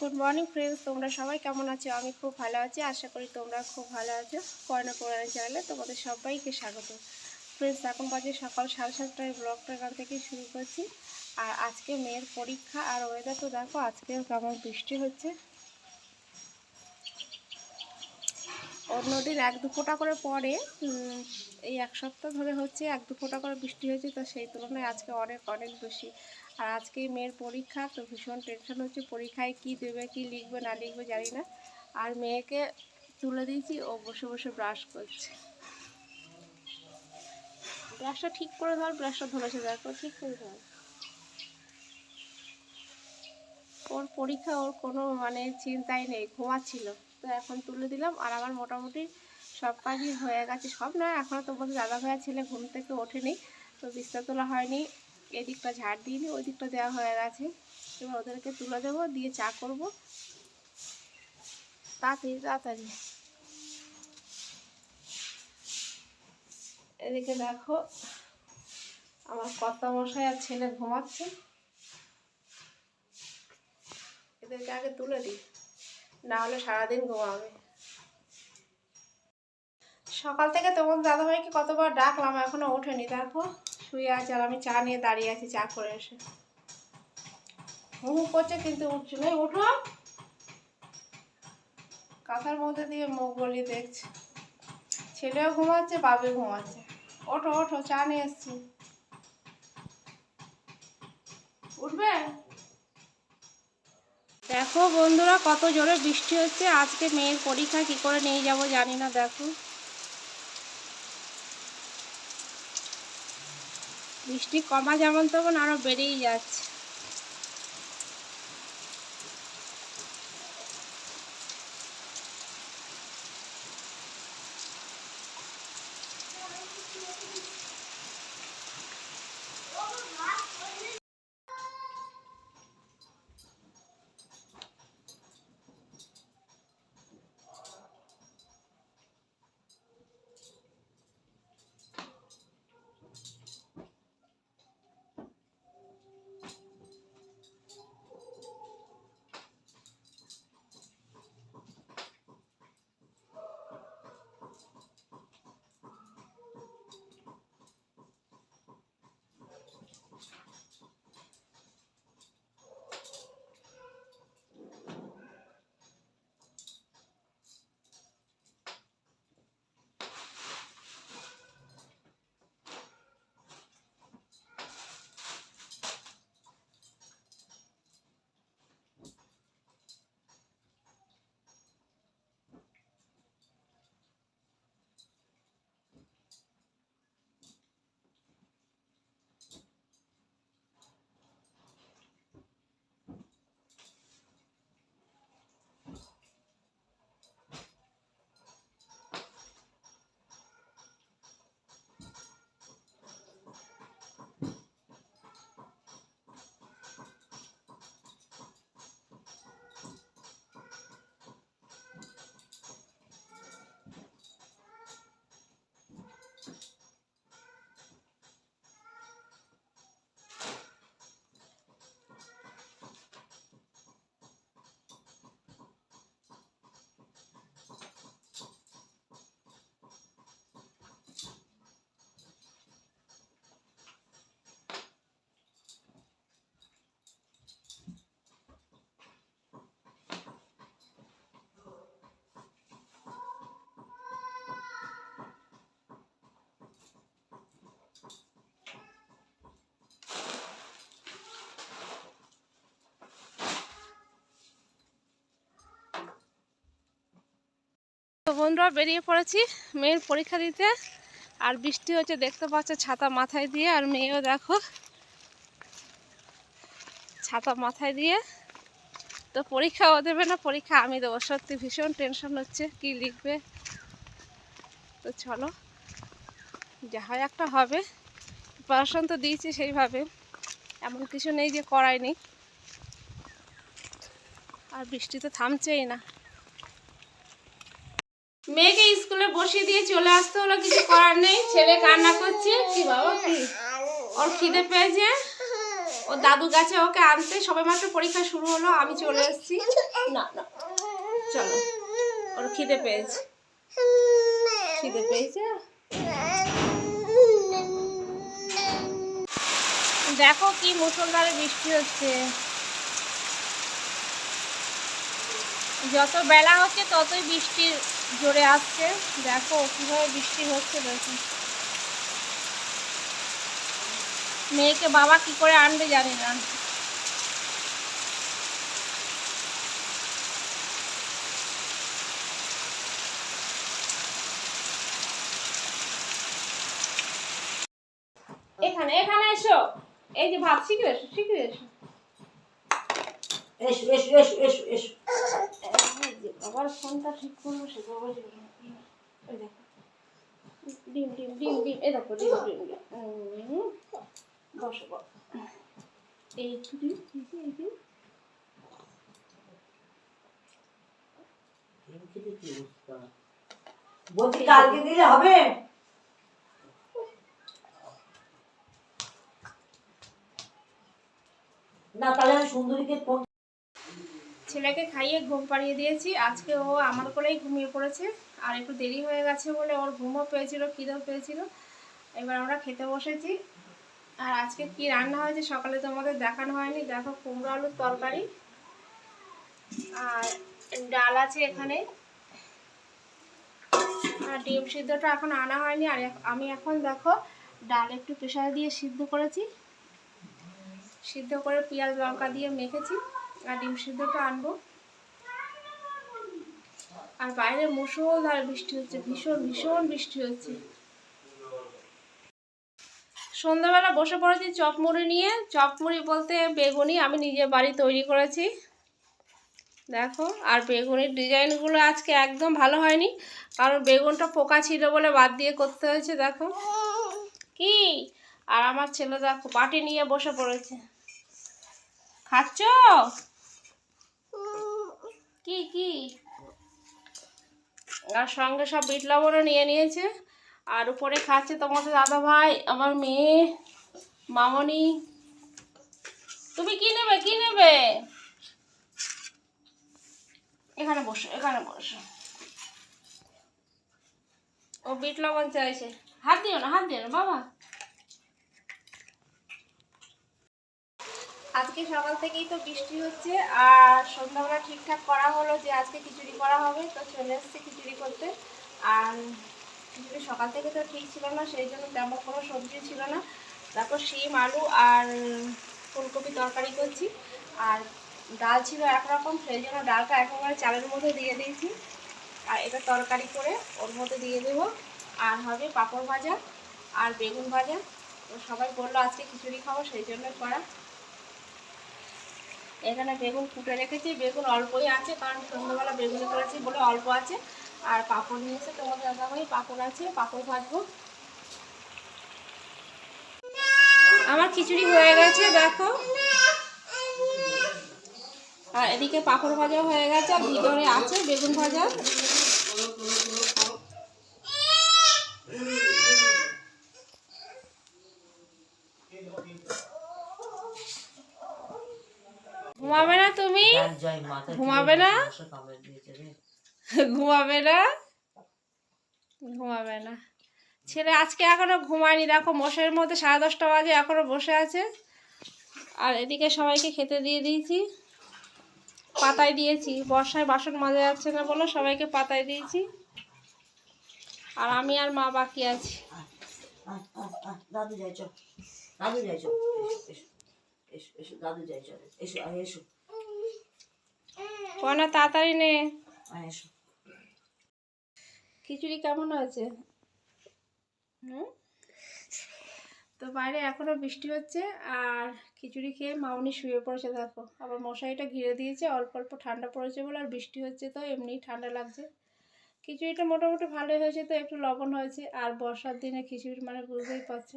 Good morning friends তোমরা সবাই কেমন আছো? আমি খুব ভালো আছি। আশা করি তোমরা খুব ভালো আছো। পয়না পড়ানো চ্যানেলে তোমাদের সবাইকে স্বাগত। ফ্রেন্ডস এখন বাজে সকাল সাড়ে সাতটায় ব্লগটা এখান থেকে শুরু করছি। আর আজকে মেয়ের পরীক্ষা আর ওয়েদার তো দেখো, আজকে কেমন বৃষ্টি হচ্ছে। অন্যদিন এক দু ফোঁটা করে পরে এই এক সপ্তাহ ধরে হচ্ছে এক দু ফোঁটা করে বৃষ্টি হয়েছে, তো সেই তুলনায় আজকে অনেক অনেক বেশি। আর আজকে মেয়ের পরীক্ষা, তো ভীষণ টেনশন হচ্ছে পরীক্ষায় কি দেবে, কি লিখবে, না লিখবে জানি না। আর মেয়েকে তুলে দিয়েছি, ও বসে বসে ব্রাশ করছে। ব্রাশটা ঠিক করে ধর ব্রাশটা ধরেছে দেখো, ঠিক করে ধর। ওর পরীক্ষা, ওর কোনো মানে চিন্তাই নেই, ঘুমাচ্ছিল। তো এখন তুলে দিলাম, আর আমার মোটামুটি সব কাজই হয়ে গেছে। সব না এখনও তো বলতে দাদা ভাইয়া ছেলে ঘুম থেকে ওঠেনি, তো বিস্তার তোলা হয়নি। এদিকটা ঝাড় দিইনি ওই দিকটা দেওয়া হয়ে গেছে। এবার ওদেরকে তুলে দেবো, দিয়ে চা করব। তাড়াতাড়ি তাড়াতাড়ি। এদিকে দেখো, আমার কর্তা মশাই আর ছেলে ঘুমাচ্ছে। এদেরকে আগে তুলে দিই, না হলে সারাদিন ঘুমাবে। সকাল থেকে তোমার দাদাভাইকে কতবার ডাকলাম, এখনও ওঠেনি। দেখো শুয়ে আছে আর আমি চা নিয়ে দাঁড়িয়ে আছি, চা করে এসে। হু করছে কিন্তু উঠছে না। উঠো কাঁথার মধ্যে দিয়ে মুখ গলিয়ে দেখছে। ছেলেও ঘুমাচ্ছে বাবু ঘুমাচ্ছে। ওঠো ওঠো, চা নিয়ে এসছি। উঠবে? দেখো বন্ধুরা, কত জোরে বৃষ্টি হচ্ছে। আজকে মেয়ের পরীক্ষা কি করে নিয়ে যাব জানি না, দেখো। বৃষ্টি কমা যেমন তখন আরও বেড়েই যাচ্ছে। তো বন্ধুরা, বেরিয়ে পড়েছি মেয়ের পরীক্ষা দিতে। আর বৃষ্টি হচ্ছে, দেখতে পাচ্ছে ছাতা মাথায় দিয়ে, আর মেয়েও দেখো ছাতা মাথায় দিয়ে। তো পরীক্ষা ও দেবে না, পরীক্ষা আমি দেবো। সত্যি ভীষণ টেনশন হচ্ছে, কি লিখবে? তো চলো, যা হয় একটা হবে। প্রিপারেশন তো দিয়েছি সেইভাবে, এমন কিছু নেই যে করায়নি আর বৃষ্টি তো থামছেই না। মেয়েকে স্কুলে বসিয়ে দিয়ে চলে আসতে হলো, কিছু করার নেই। ছেলে কান্না করছে। কি বাবা, কি? ওর খিদে পেয়েছে। ও দাদু গাছে ওকে আনতে। সবে মাত্র পরীক্ষা শুরু হলো, আমি চলে এসেছি। না না। চলো, ওর খিদে পেয়েছে। খিদে পেয়েছে? দেখো কি মুসলধারে বৃষ্টি হচ্ছে। যত বেলা হচ্ছে, ততই বৃষ্টি জোরে আসছে। দেখো কীভাবে বৃষ্টি হচ্ছে দেখো। মেয়েকে বাবা কি করে আনবে জানি না। এখানে এখানে এসো। এই যে ভাত, শিখে এসো শিখে এসো। এসো এসো এসো এসো এসো। বাবার ফোনটা ঠিক করব সে বাবা ওই দেখো। ডিম ডিম ডিম ডিম এই দেখো ডিম ডিম ডিম। বসো বসো। এই ডিম এই ডিম বলছি কালকে দিলে হবে? না তাহলে আমি সুন্দরীকে ফোন ছেলেকে খাইয়ে ঘুম পাড়িয়ে দিয়েছি। আজকে ও আমার কোলেই ঘুমিয়ে পড়েছে। আর একটু দেরি হয়ে গেছে বলে ওর ঘুমও পেয়েছিল, খিদেও পেয়েছিল। এবার আমরা খেতে বসেছি। আর আজকে কি রান্না হয়েছে সকালে তোমাদের দেখানো হয়নি। দেখো কুমড়ো আলুর তরকারি আর ডাল আছে এখানে। আর ডিম সিদ্ধটা এখন আনা হয়নি। আর আমি এখন দেখো ডাল একটু প্রেশারে দিয়ে সিদ্ধ করেছি। সিদ্ধ করে পেঁয়াজ লঙ্কা দিয়ে মেখেছি। আর ডিম সিদ্ধটা আনব। আর বাইরে মুসলধারে বৃষ্টি হচ্ছে, ভীষণ ভীষণ বৃষ্টি হচ্ছে। সন্ধ্যাবেলা বসে পড়েছি চপ মুড়ি নিয়ে। চপ মুড়ি বলতে বেগুনি আমি নিজে বাড়ি তৈরি করেছি। দেখো, আর বেগুনির ডিজাইনগুলো আজকে একদম ভালো হয়নি। কারণ বেগুনটা পোকা ছিল বলে বাদ দিয়ে করতে হয়েছে, দেখো। কি? আর আমার ছেলে দেখো, বাটি নিয়ে বসে পড়েছে। খাচ্ছ? কি কি? আর সঙ্গে সব বিট লবণও নিয়ে নিয়েছে। আর উপরে খাচ্ছে তোমাদের দাদা ভাই, আমার মেয়ে, মামনি। তুমি কি নেবে কি নেবে? এখানে বসো এখানে বসো। ও বিট লবণ চাইছে। হাত দিও না, হাত দিও না, বাবা। আজকে সকাল থেকেই তো বৃষ্টি হচ্ছে, আর সন্ধ্যাবেলা ঠিকঠাক করা হলো যে আজকে খিচুড়ি করা হবে, তো চলে এসছে খিচুড়ি করতে। আর খিচুড়ি সকাল থেকে তো ঠিক ছিল না, সেই জন্য তেমন কোনো সবজি ছিল না। তারপর শিম, আলু আর ফুলকপি তরকারি করছি। আর ডাল ছিল একরকম, সেই জন্য ডালটা একেবারে চালের মধ্যে দিয়ে দিয়েছি। আর এটা তরকারি করে ওর মধ্যে দিয়ে দেবো। আর হবে পাঁপড় ভাজা আর বেগুন ভাজা। তো সবাই বলল আজকে খিচুড়ি খাব, সেই জন্য করা। এখানে বেগুন ফুটে রেখেছি, বেগুন অল্পই আছে, কারণ সন্ধ্যাবেলা বেগুন করেছি বলে অল্প আছে। আর পাঁপড় নিয়েছে তোমার দাদাভাই পাঁপড় আছে, পাঁপড় ভাজবো। আমার খিচুড়ি হয়ে গেছে, দেখো। আর এদিকে পাঁপড় ভাজা হয়ে গেছে, আর ভিতরে আছে বেগুন ভাজা। ঘুমাবে না তুমি? ঘুমাবে না? ঘুমাবে না? ঘুমাবে না। ছেলে আজকে এখনও ঘুমায়নি দেখো মশের মধ্যে সাড়ে দশটা বাজে এখনও বসে আছে। আর এদিকে সবাইকে খেতে দিয়ে দিয়েছি। পাতায় দিয়েছি। বর্ষায় বাসন মাজা যাচ্ছে না বলো সবাইকে পাতায় দিয়েছি। আর আমি আর মা বাকি আছি। দাদু এসো এসো এসো এসো দাদু যাই চল। এসো আয় এসো। কনা তাড়াতাড়ি নে। আয় এসো। খিচুড়ি কেমন হয়েছে? হুম? তো বাইরে এখনও বৃষ্টি হচ্ছে আর খিচুড়ি খেয়ে মাউনি শুয়ে পড়েছে দেখো। আবার মশারিটা ঘিরে দিয়েছে অল্প অল্প ঠান্ডা পড়েছে বলে আর বৃষ্টি হচ্ছে তো এমনিই ঠান্ডা লাগছে। খিচুড়িটা মোটামুটি ভালোই হয়েছে তো একটু লবণ হয়েছে আর বর্ষার দিনে খিচুড়ি মানে বুঝতেই পারছ।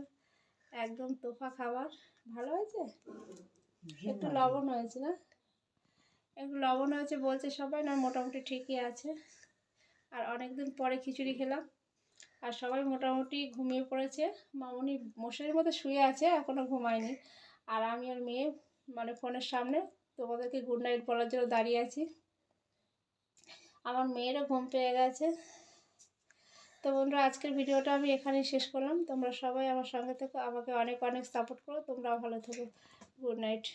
একদম তোফা খাবার। ভালো হয়েছে? একটু লবণ হয়েছে না? একটু লবণ হয়েছে বলছে সবাই না মোটামুটি ঠিকই আছে। আর অনেকদিন পরে খিচুড়ি খেলাম। আর সবাই মোটামুটি ঘুমিয়ে পড়েছে। মামুনি মশারির মধ্যে শুয়ে আছে এখনও ঘুমায়নি। আর আমি আর মেয়ে মানে ফোনের সামনে তোমাদেরকে গুড নাইট বলার জন্য দাঁড়িয়ে আছি। আমার মেয়েরও ঘুম পেয়ে গেছে। তো বন্ধুরা, আজকের ভিডিওটা আমি এখানেই শেষ করলাম। তোমরা সবাই আমার সঙ্গে থেকো, আমাকে অনেক অনেক সাপোর্ট করো। তোমরাও ভালো থেকো। Good night